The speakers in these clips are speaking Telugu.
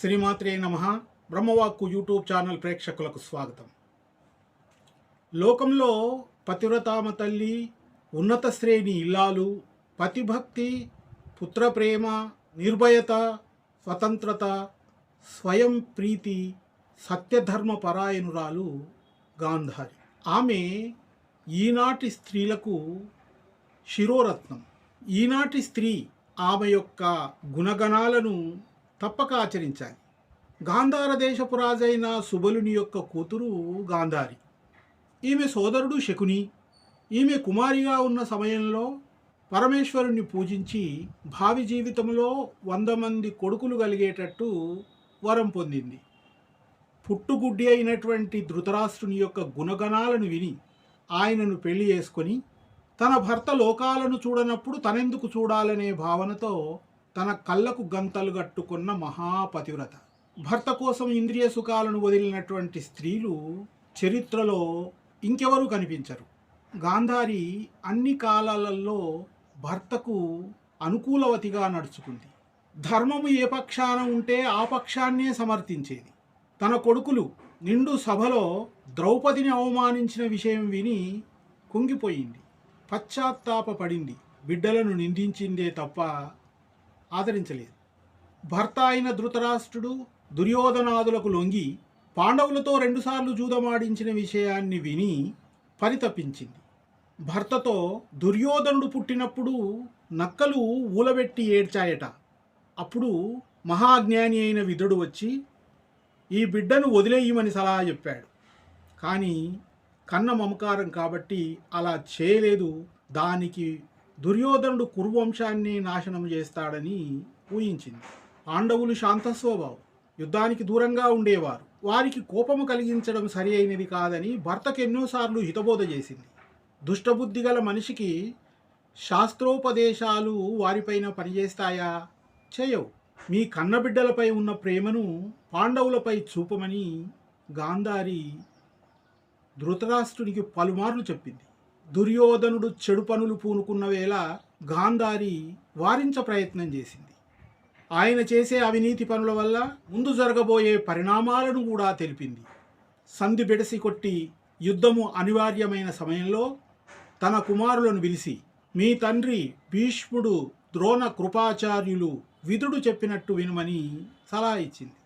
శ్రీమాత్రే నమ. బ్రహ్మవాక్కు యూట్యూబ్ ఛానల్ ప్రేక్షకులకు స్వాగతం. లోకంలో పతివ్రతామ తల్లి ఉన్నత శ్రేణి ఇల్లాలు పతిభక్తి పుత్రప్రేమ నిర్భయత స్వతంత్రత స్వయం ప్రీతి సత్యధర్మ పరాయణురాలు గాంధారి. ఆమె ఈనాటి స్త్రీలకు శిరోరత్నం. ఈనాటి స్త్రీ ఆమె యొక్క గుణగణాలను తప్పక ఆచరించాలి. గాంధార దేశపు రాజైన సుబలుని యొక్క కూతురు గాంధారి. ఈమె సోదరుడు శకుని. ఈమె కుమారిగా ఉన్న సమయంలో పరమేశ్వరుణ్ణి పూజించి భావి జీవితంలో వంద మంది కొడుకులు కలిగేటట్టు వరం పొందింది. పుట్టుగుడ్డి అయినటువంటి ధృతరాష్ట్రుని యొక్క గుణగణాలను విని ఆయనను పెళ్ళి చేసుకొని తన భర్త లోకాలను చూడనప్పుడు తనెందుకు చూడాలనే భావనతో తన కళ్ళకు గంతలు కట్టుకున్న మహాపతివ్రత. భర్త కోసం ఇంద్రియ సుఖాలను వదిలినటువంటి స్త్రీలు చరిత్రలో ఇంకెవరూ కనిపించరు. గాంధారి అన్ని కాలాలలో భర్తకు అనుకూలవతిగా నడుచుకుంది. ధర్మము ఏ పక్షాన ఉంటే ఆ పక్షాన్నే సమర్థించేది. తన కొడుకులు నిండు సభలో ద్రౌపదిని అవమానించిన విషయం విని కుంగిపోయింది. పశ్చాత్తాపపడింది. బిడ్డలను నిందించిందే తప్ప ఆదరించలేదు. భర్త అయిన ధృతరాష్ట్రుడు దుర్యోధనాదులకు లొంగి పాండవులతో రెండుసార్లు జూదమాడించిన విషయాన్ని విని పరితపించింది. భర్తతో దుర్యోధనుడు పుట్టినప్పుడు నక్కలు ఊలబెట్టి ఏడ్చాయట. అప్పుడు మహాజ్ఞాని అయిన విదుడు వచ్చి ఈ బిడ్డను వదిలేయమని సలహా చెప్పాడు. కానీ కన్న మమకారం కాబట్టి అలా చేయలేదు. దానికి దుర్యోధనుడు కురువంశాన్ని నాశనం చేస్తాడని ఊహించింది. పాండవులు శాంతస్వభావం యుద్ధానికి దూరంగా ఉండేవారు. వారికి కోపము కలిగించడం సరి అయినది కాదని భర్తకు ఎన్నోసార్లు హితబోధ చేసింది. దుష్టబుద్ధి గల మనిషికి శాస్త్రోపదేశాలు వారిపైన పనిచేస్తాయా? చేయవు. మీ కన్నబిడ్డలపై ఉన్న ప్రేమను పాండవులపై చూపమని గాంధారి ధృతరాష్ట్రునికి పలుమార్లు చెప్పింది. దుర్యోధనుడు చెడు పనులు పూనుకున్న వేళ గాంధారి వారించ ప్రయత్నం చేసింది. ఆయన చేసే అవినీతి పనుల వల్ల ముందు జరగబోయే పరిణామాలను కూడా తెలిపింది. సంధి బెడసి కొట్టి యుద్ధము అనివార్యమైన సమయంలో తన కుమారులను పిలిచి మీ తండ్రి భీష్ముడు ద్రోణ కృపాచార్యులు విదుడు చెప్పినట్టు వినమని సలహా ఇచ్చింది.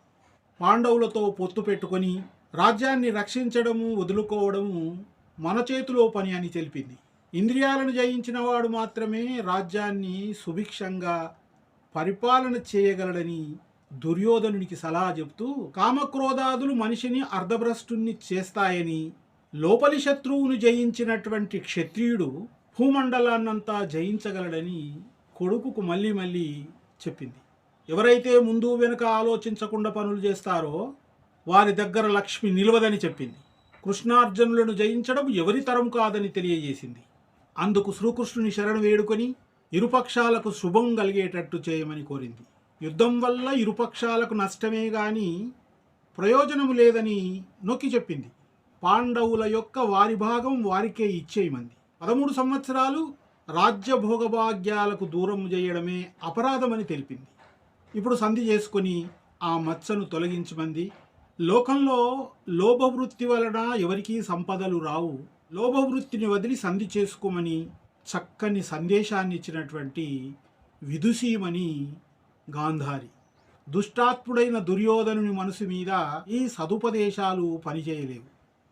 పాండవులతో పొత్తు పెట్టుకొని రాజ్యాన్ని రక్షించడము వదులుకోవడము మన చేతిలో పని అని తెలిపింది. ఇంద్రియాలను జయించిన వాడు మాత్రమే రాజ్యాన్ని సుభిక్షంగా పరిపాలన చేయగలడని దుర్యోధనునికి సలహా చెబుతూ కామక్రోధాదులు మనిషిని అర్ధభ్రష్టుని చేస్తాయని లోపలి శత్రువును జయించినటువంటి క్షత్రియుడు భూమండలాన్నంతా జయించగలడని కొడుకుకు మళ్ళీ మళ్ళీ చెప్పింది. ఎవరైతే ముందు వెనుక ఆలోచించకుండా పనులు చేస్తారో వారి దగ్గర లక్ష్మి నిలవదని చెప్పింది. కృష్ణార్జునులను జయించడం ఎవరి తరం కాదని తెలియజేసింది. అందుకు శ్రీకృష్ణుని శరణు వేడుకొని ఇరుపక్షాలకు శుభం కలిగేటట్టు చేయమని కోరింది. యుద్ధం వల్ల ఇరుపక్షాలకు నష్టమే గాని ప్రయోజనము లేదని నొక్కి చెప్పింది. పాండవుల యొక్క వారి భాగం వారికే ఇచ్చేయమంది. పదమూడు సంవత్సరాలు రాజ్య భోగభాగ్యాలకు దూరం చేయడమే అపరాధమని తెలిపింది. ఇప్పుడు సంధి చేసుకొని ఆ మచ్చను తొలగించమంది. లోకంలో లోభవృత్తి వలన ఎవరికీ సంపదలు రావు. లోభవృత్తిని వదిలి సంధి చేసుకోమని చక్కని సందేశాన్ని ఇచ్చినటువంటి విదుషీమణి గాంధారి. దుష్టాత్ముడైన దుర్యోధనుని మనసు మీద ఈ సదుపదేశాలు పనిచేయలేవు.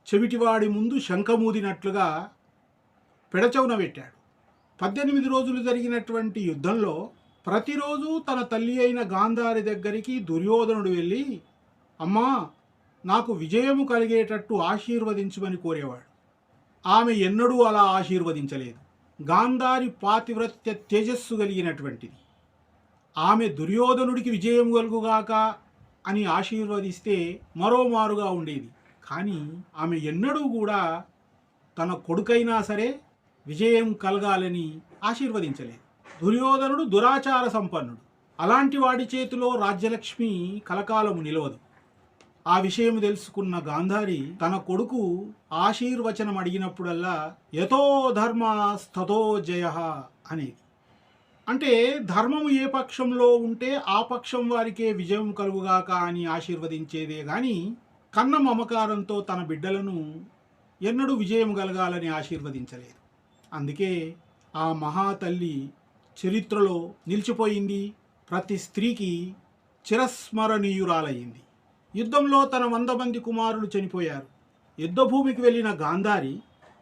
చెవిటివాడి ముందు శంఖమూదినట్లుగా పెడచవున పెట్టాడు. పద్దెనిమిది రోజులు జరిగినటువంటి యుద్ధంలో ప్రతిరోజు తన తల్లి అయిన గాంధారి దగ్గరికి దుర్యోధనుడు వెళ్ళి అమ్మా నాకు విజయము కలిగేటట్టు ఆశీర్వదించమని కోరేవాడు. ఆమె ఎన్నడూ అలా ఆశీర్వదించలేదు. గాంధారి పాతివ్రత్య తేజస్సు కలిగినటువంటిది. ఆమె దుర్యోధనుడికి విజయం కలుగుగాక అని ఆశీర్వదిస్తే మరోమారుగా ఉండేది. కానీ ఆమె ఎన్నడూ కూడా తన కొడుకైనా సరే విజయం కలగాలని ఆశీర్వదించలేదు. దుర్యోధనుడు దురాచార సంపన్నుడు. అలాంటి వాడి చేతిలో రాజ్యలక్ష్మి కలకాలము నిలవదు. ఆ విషయం తెలుసుకున్న గాంధారి తన కొడుకు ఆశీర్వచనం అడిగినప్పుడల్లా యథో ధర్మ స్థతో జయ అనేది. అంటే ధర్మము ఏ పక్షంలో ఉంటే ఆ పక్షం వారికే విజయం కలుగుగాక అని ఆశీర్వదించేదే కానీ కన్న మమకారంతో తన బిడ్డలను ఎన్నడూ విజయం కలగాలని ఆశీర్వదించలేదు. అందుకే ఆ మహాతల్లి చరిత్రలో నిలిచిపోయింది ప్రతి స్త్రీకి చిరస్మరణీయురాలయ్యింది. యుద్ధంలో తన వంద మంది కుమారులు చనిపోయారు. యుద్ధభూమికి వెళ్ళిన గాంధారి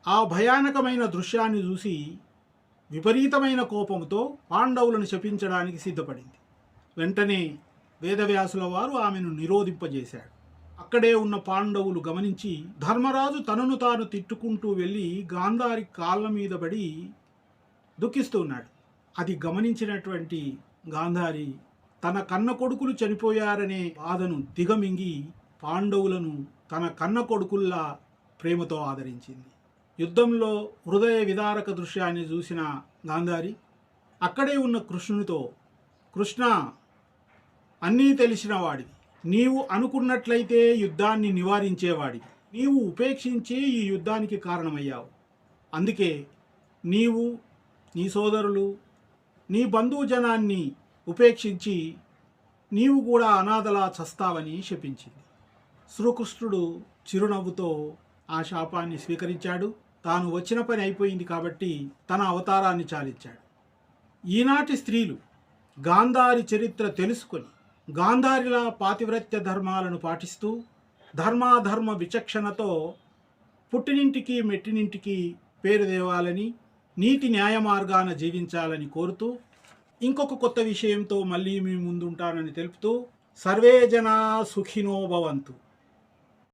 ఆ భయానకమైన దృశ్యాన్ని చూసి విపరీతమైన కోపంతో పాండవులను శపించడానికి సిద్ధపడింది. వెంటనే వేదవ్యాసుల వారు ఆమెను నిరోధింపజేశాడు. అక్కడే ఉన్న పాండవులు గమనించి ధర్మరాజు తనను తాను తిట్టుకుంటూ వెళ్ళి గాంధారి కాళ్ళ మీద పడి దుఃఖిస్తున్నాడు అది గమనించినటువంటి గాంధారి తన కన్న కొడుకులు చనిపోయారనే బాధను దిగమింగి పాండవులను తన కన్న కొడుకుల్లా ప్రేమతో ఆదరించింది. యుద్ధంలో హృదయ విదారక దృశ్యాన్ని చూసిన గాంధారి అక్కడే ఉన్న కృష్ణునితో కృష్ణ అన్నీ తెలిసినవాడివి నీవు అనుకున్నట్లయితే యుద్ధాన్ని నివారించేవాడివి. నీవు ఉపేక్షించి ఈ యుద్ధానికి కారణమయ్యావు. అందుకే నీవు నీ సోదరులు నీ బంధుజనాన్ని ఉపేక్షించి నీవు కూడా అనాథలా చస్తావని శపించింది శ్రీకృష్ణుడు చిరునవ్వుతో ఆ శాపాన్ని స్వీకరించాడు. తాను వచ్చిన పని అయిపోయింది కాబట్టి తన అవతారాన్ని చాలించాడు. ఈనాటి స్త్రీలు గాంధారి చరిత్ర తెలుసుకొని గాంధారిలా పాతివ్రత్య ధర్మాలను పాటిస్తూ ధర్మాధర్మ విచక్షణతో పుట్టినింటికి మెట్టినింటికి పేరు దేవాలని నీతి న్యాయ మార్గాన జీవించాలని కోరుతూ ఇంకొక కొత్త విషయంతో మళ్ళీ మీ ముందుంటానని తెలుపుతూ సర్వే జనా సుఖినో భవంతు.